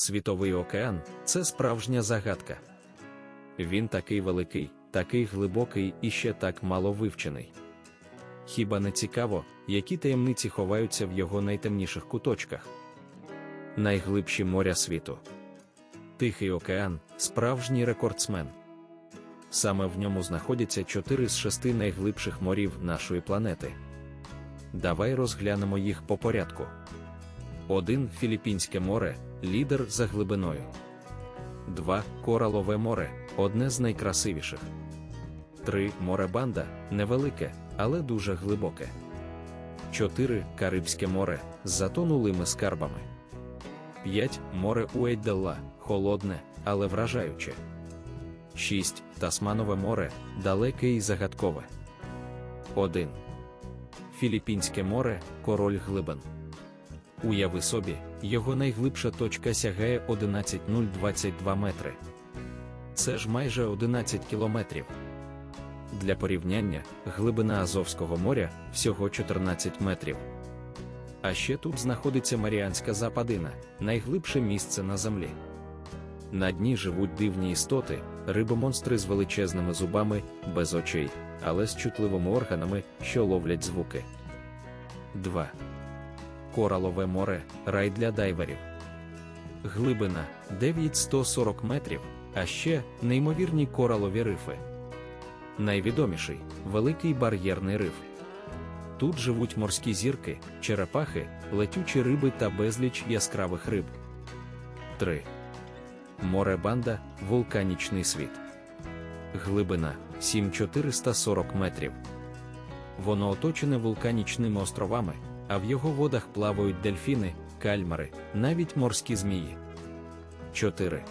Світовий океан це справжня загадка. Він такий великий, такий глибокий і ще так мало вивчений. Хіба не цікаво, які таємниці ховаються в його найтемніших куточках? Найглибші моря світу. Тихий океан справжній рекордсмен. Саме в ньому знаходяться чотири з шести найглибших морів нашої планети. Давай розглянемо їх по порядку. 1. Філіппінське море лідер за глибиною. 2. Коралове море одне з найкрасивіших. 3. Море Банда невелике, але дуже глибоке. 4. Карибське море з затонулими скарбами. 5. Море Уейдделла холодне, але вражаюче. 6. Тасманове море далеке і загадкове. 1. Філіппінське море король глибин. Уяви собі, його найглибша точка сягає 11,022 метри. Це ж майже 11 кілометрів. Для порівняння, глибина Азовського моря всього 14 метрів. А ще тут знаходиться Маріанська Западина, найглибше місце на землі. На дні живуть дивні істоти, рибомонстри з величезними зубами, без очей, але з чутливими органами, що ловлять звуки. 2. Коралове море рай для дайверів. Глибина 9140 метрів, а ще неймовірні коралові рифи. Найвідоміший великий бар'єрний риф. Тут живуть морські зірки, черепахи, летючі риби та безліч яскравих риб. 3. Море Банда вулканічний світ. Глибина 7440 метрів. Воно оточене вулканічними островами, а в його водах плавають дельфіни, кальмари, навіть морські змії. 4.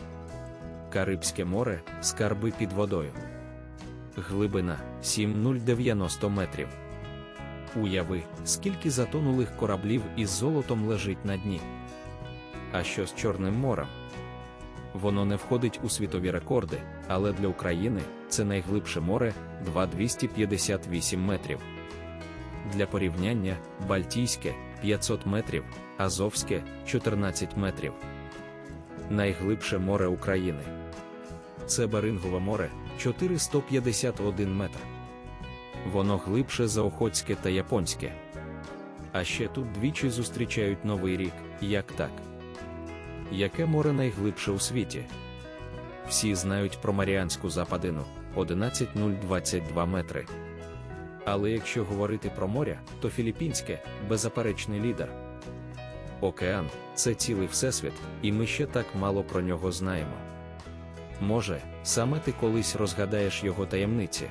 Карибське море скарби під водою. Глибина 7090 метрів. Уяви, скільки затонулих кораблів із золотом лежить на дні. А що з Чорним морем? Воно не входить у світові рекорди, але для України це найглибше море 2258 метрів. Для порівняння Бальтійське 500 метрів, Азовське 14 метрів. Найглибше море України. Це Берингове море 451 метр. Воно глибше за Охотське та Японське. А ще тут двічі зустрічають Новий рік, як так. Яке море найглибше у світі? Всі знають про Маріанську Западину 11022 метри. Але якщо говорити про моря, то Філіппінське беззаперечний лідер. Океан це цілий всесвіт, і ми ще так мало про нього знаємо. Може, саме ти колись розгадаєш його таємниці.